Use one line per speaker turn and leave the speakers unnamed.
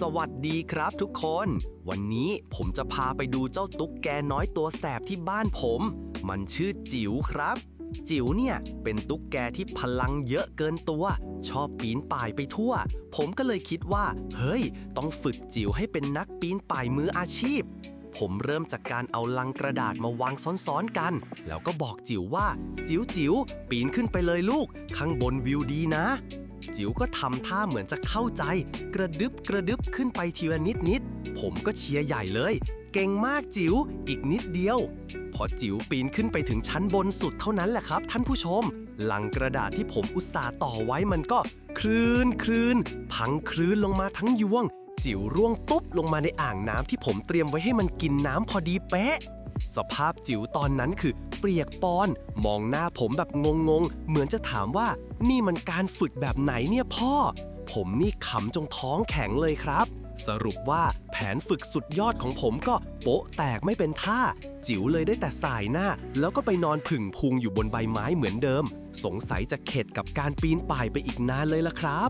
สวัสดีครับทุกคน วันนี้ผมจะพาไปดูเจ้าตุ๊กแกน้อยตัวแสบที่บ้านผม มันชื่อจิ๋วครับ จิ๋วเนี่ยเป็นตุ๊กแกที่พลังเยอะเกินตัว ชอบปีนป่ายไปทั่ว ผมก็เลยคิดว่า เฮ้ย ต้องฝึกจิ๋วให้เป็นนักปีนป่ายมืออาชีพ ผมเริ่มจากการเอาลังกระดาษมาวางซ้อนๆกัน แล้วก็บอกจิ๋วว่า จิ๋วจิ๋วปีนขึ้นไปเลยลูก ข้างบนวิวดีนะ จิ๋วก็ทำท่าเหมือนจะเข้าใจ กระดึบกระดึบขึ้นไปทีละนิดนิด ผมก็เชียร์ใหญ่เลย เก่งมากจิ๋วอีกนิดเดียว พอจิ๋วปีนขึ้นไปถึงชั้นบนสุดเท่านั้นแหละครับ ท่านผู้ชมลังกระดาษที่ผมอุตส่าห์ต่อไว้มันก็คลื่นคลื่นพังคลื่นลงมาทั้งยวง จิ๋วร่วงตุ๊บลงมาในอ่างน้ำที่ผมเตรียมไว้ให้มันกินน้ำพอดีเป๊ะ สภาพจิ๋วตอนนั้นคือเปียกปอน มองหน้าผมแบบงงๆ เหมือนจะถามว่านี่มันการฝึกแบบไหนเนี่ยพ่อ ผมนี่ขำจงท้องแข็งเลยครับ สรุปว่าแผนฝึกสุดยอดของผมก็โป๊ะแตกไม่เป็นท่า จิ๋วเลยได้แต่สายหน้า แล้วก็ไปนอนผึ่งพุงอยู่บนใบไม้เหมือนเดิม สงสัยจะเข็ดกับการปีนป่ายไปอีกนานเลยละครับ